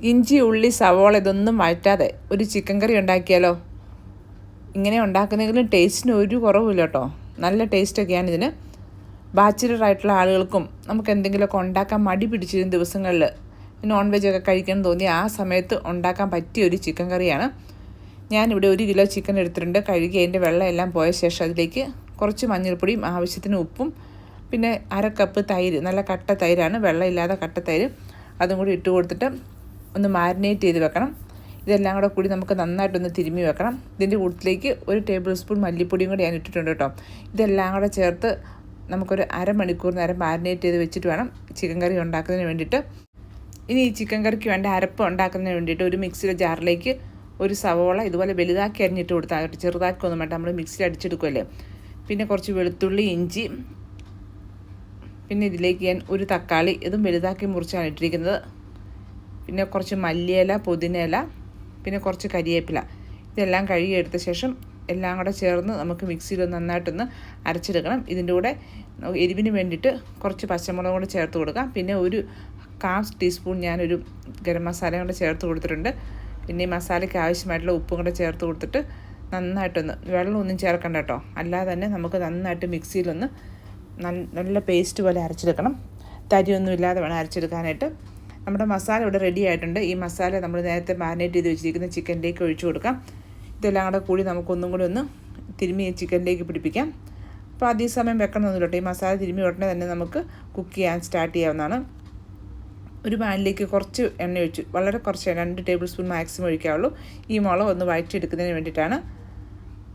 ഇഞ്ചി ഉള്ളി സവോള ഇതൊന്നും വഴറ്റാതെ ഒരു ചിക്കൻ കറി ഉണ്ടാക്കിയാലോ? ഇങ്ങനെ ഉണ്ടാക്കുന്നെങ്കിലും ടേസ്റ്റിന് ഒരു കുറവുമില്ല കേട്ടോ നല്ല ടേസ്റ്റൊക്കെയാണ് ഇതിന് ബാച്ചിലർ ആയിട്ടുള്ള ആളുകൾക്കും നമുക്ക് എന്തെങ്കിലുമൊക്കെ ഉണ്ടാക്കാൻ മടി പിടിച്ചിരുന്ന ദിവസങ്ങളിൽ. നോൺ വെജ് ഒക്കെ കഴിക്കണം തോന്നി ആ സമയത്ത് ഉണ്ടാക്കാൻ പറ്റിയ ഒരു ചിക്കൻ കറിയാണ് ഞാനിവിടെ ഒരു കിലോ ചിക്കൻ എടുത്തിട്ടുണ്ട്. കഴുകി അതിന്റെ വെള്ളം എല്ലാം പോയ ശേഷം അതിലേക്ക് കുറച്ച് മഞ്ഞൾപ്പൊടിയും ആവശ്യത്തിന് ഉപ്പും പിന്നെ അര കപ്പ് തൈര് നല്ല കട്ട തൈരാണ്. വെള്ളമില്ലാതെ കട്ട തൈര്. അതും കൂടി ഇട്ട് കൊടുത്തിട്ട് ഒന്ന് മാരിനേറ്റ് ചെയ്ത് വെക്കണം. ഇതെല്ലാം കൂടെ കൂടി നമുക്ക് നന്നായിട്ടൊന്ന് തിരുമ്മി വെക്കണം. ഇതിന്റെ കൂട്ടത്തിലേക്ക് ഒരു ടേബിൾ സ്പൂൺ മല്ലിപ്പൊടിയും കൂടി ഞാൻ ഇട്ടിട്ടുണ്ട് കേട്ടോ. ഇതെല്ലാം കൂടെ ചേർത്ത് നമുക്കൊരു അരമണിക്കൂർ നേരം മാരിനേറ്റ് ചെയ്ത് വെച്ചിട്ട് വേണം ചിക്കൻ കറി ഉണ്ടാക്കുന്നതിന് വേണ്ടിയിട്ട്. ഇനി ഈ ചിക്കൻ കറിക്ക് വേണ്ട അരപ്പ് ഉണ്ടാക്കുന്നതിന് വേണ്ടിയിട്ട് ഒരു മിക്സിയുടെ ജാറിലേക്ക് ഒരു സവോള ഇതുപോലെ വലുതാക്കി അരിഞ്ഞിട്ട് കൊടുത്താൽ ചെറുതാക്കി ഒന്നും വേണ്ട നമ്മൾ മിക്സിയിൽ അടിച്ചെടുക്കുമല്ലേ പിന്നെ കുറച്ച് വെളുത്തുള്ളി ഇഞ്ചി. പിന്നെ ഇതിലേക്ക് ഞാൻ ഒരു തക്കാളി ഇതും വലുതാക്കി മുറിച്ചാണ് ഇട്ടിരിക്കുന്നത്. പിന്നെ കുറച്ച് മല്ലിയില പുതിനയില പിന്നെ കുറച്ച് കരിയേപ്പില. ഇതെല്ലാം കഴുകിയെടുത്ത ശേഷം എല്ലാം കൂടെ ചേർന്ന് നമുക്ക് മിക്സിയിൽ നന്നായിട്ടൊന്ന് അരച്ചെടുക്കണം. ഇതിന്റെ കൂടെ എരിവിന് വേണ്ടിയിട്ട് കുറച്ച് പച്ചമുളകും കൂടെ ചേർത്ത് കൊടുക്കാം. പിന്നെ ഒരു കാഫ് ടീസ്പൂൺ ഞാനൊരു ഗരം മസാലയും കൂടെ ചേർത്ത് കൊടുത്തിട്ടുണ്ട്. പിന്നെ ഈ മസാലയ്ക്ക് ആവശ്യമായിട്ടുള്ള ഉപ്പും കൂടെ ചേർത്ത് കൊടുത്തിട്ട് നന്നായിട്ടൊന്ന് വെള്ളമൊന്നും ചേർക്കണ്ട കേട്ടോ. അല്ലാതെ തന്നെ നമുക്ക് നന്നായിട്ട് മിക്സിയിലൊന്ന് നല്ല പേസ്റ്റ് പോലെ അരച്ചെടുക്കണം. തരിയൊന്നും ഇല്ലാതെ വേണം അരച്ചെടുക്കാനായിട്ട്. നമ്മുടെ മസാല ഇവിടെ റെഡി ആയിട്ടുണ്ട്. ഈ മസാല നമ്മൾ നേരത്തെ മാരിനേറ്റ് ചെയ്ത് വെച്ചിരിക്കുന്ന ചിക്കനിലേക്ക് ഒഴിച്ചു കൊടുക്കാം. ഇതെല്ലാം കൂടെ കൂടി നമുക്കൊന്നും കൂടി ഒന്ന് തിരുമ്മി ചിക്കനിലേക്ക് പിടിപ്പിക്കാം. അപ്പോൾ അതേ സമയം വെക്കണമെന്നില്ല ഈ മസാല തിരുമ്മി ഉടനെ തന്നെ നമുക്ക് കുക്ക് ചെയ്യാൻ സ്റ്റാർട്ട് ചെയ്യാവുന്നതാണ്. ഒരു പാനിലേക്ക് കുറച്ച് എണ്ണ ഒഴിച്ചു വളരെ കുറച്ച് രണ്ട് ടേബിൾ സ്പൂൺ മാക്സിമം ഒഴിക്കാവുള്ളൂ. ഈ മുളക് ഒന്ന് വഴറ്റിയെടുക്കുന്നതിന് വേണ്ടിയിട്ടാണ്.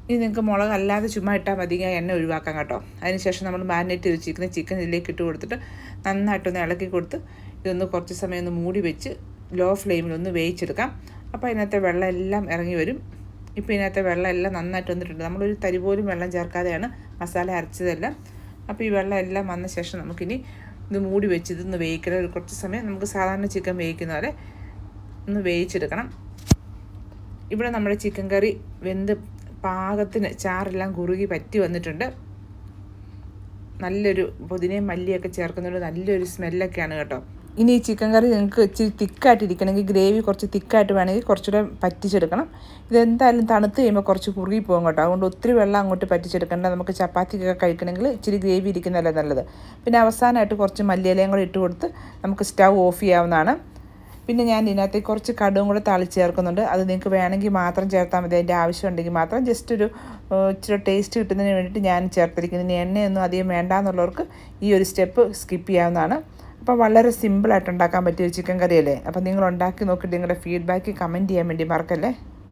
ഇനി നിങ്ങൾക്ക് മുളക് അല്ലാതെ ചുമ്മാ ഇട്ടാൽ മതി എണ്ണ ഒഴിവാക്കാം കേട്ടോ. അതിനുശേഷം നമ്മൾ മാരിനേറ്റ് വെച്ചിരിക്കുന്ന ചിക്കൻ ഇതിലേക്ക് ഇട്ട് കൊടുത്തിട്ട് നന്നായിട്ടൊന്ന് ഇളക്കി കൊടുത്ത് ഇതൊന്ന് കുറച്ച് സമയം ഒന്ന് മൂടി വെച്ച് ലോ ഫ്ലെയിമിൽ ഒന്ന് വേവിച്ചെടുക്കാം. അപ്പോൾ അതിനകത്തെ വെള്ളം എല്ലാം ഇറങ്ങി വരും. ഇപ്പോൾ ഇതിനകത്തെ വെള്ളം എല്ലാം നന്നായിട്ട് വന്നിട്ടുണ്ട്. നമ്മളൊരു തരി പോലും വെള്ളം ചേർക്കാതെയാണ് മസാല അരച്ചതെല്ലാം. അപ്പോൾ ഈ വെള്ളം എല്ലാം വന്ന ശേഷം നമുക്കിനി ഇത് മൂടി വെച്ച് ഇതൊന്ന് വേവിക്കണം. ഒരു കുറച്ച് സമയം നമുക്ക് സാധാരണ ചിക്കൻ വേവിക്കുന്ന പോലെ ഒന്ന് വേവിച്ചെടുക്കണം. ഇവിടെ നമ്മുടെ ചിക്കൻ കറി വെന്ത് പാകത്തിന് ചാറെല്ലാം കുറുകി പറ്റി വന്നിട്ടുണ്ട്. നല്ലൊരു പുതിനയും മല്ലിയൊക്കെ ചേർക്കുന്നതുകൊണ്ട് നല്ലൊരു സ്മെല്ലൊക്കെയാണ് കേട്ടോ. ഇനി ഈ ചിക്കൻ കറി നിങ്ങൾക്ക് ഇച്ചിരി തിക്കായിട്ടിരിക്കണമെങ്കിൽ ഗ്രേവി കുറച്ച് തിക്കായിട്ട് വേണമെങ്കിൽ കുറച്ചുകൂടെ പറ്റിച്ചെടുക്കണം. ഇതെന്തായാലും തണുത്ത് കഴിയുമ്പോൾ കുറച്ച് കുറുകി പോകും കേട്ടോ. അതുകൊണ്ട് ഒത്തിരി വെള്ളം അങ്ങോട്ട് പറ്റിച്ചെടുക്കേണ്ട. നമുക്ക് ചപ്പാത്തിക്കൊക്കെ കഴിക്കണമെങ്കിൽ ഇച്ചിരി ഗ്രേവി ഇരിക്കുന്നതല്ലേ നല്ലത്. പിന്നെ അവസാനമായിട്ട് കുറച്ച് മല്ലിയിലയും കൂടെ ഇട്ട് കൊടുത്ത് നമുക്ക് സ്റ്റൗ ഓഫ് ചെയ്യാവുന്നതാണ്. പിന്നെ ഞാൻ ഇതിനകത്ത് കുറച്ച് കടുവും കൂടെ തളിച്ച് ചേർക്കുന്നുണ്ട്. അത് നിങ്ങൾക്ക് വേണമെങ്കിൽ മാത്രം ചേർത്താൽ മതി. അതിന്റെ ആവശ്യമുണ്ടെങ്കിൽ മാത്രം. ജസ്റ്റ് ഒരു ഇച്ചിരി ടേസ്റ്റ് കിട്ടുന്നതിന് വേണ്ടിയിട്ട് ഞാൻ ചേർത്തിരിക്കുന്നത് ഇനി എണ്ണയൊന്നും അധികം വേണ്ടാന്നുള്ളവർക്ക് ഈ ഒരു സ്റ്റെപ്പ് സ്കിപ്പ് ചെയ്യാവുന്നതാണ്. അപ്പോൾ വളരെ സിമ്പിളായിട്ട് ഉണ്ടാക്കാൻ പറ്റിയ ഒരു ചിക്കൻ കറിയല്ലേ? അപ്പോൾ നിങ്ങൾ ഉണ്ടാക്കി നോക്കിയിട്ട് നിങ്ങളുടെ ഫീഡ്ബാക്ക് കമന്റ് ചെയ്യാൻ വേണ്ടി മറക്കല്ലേ?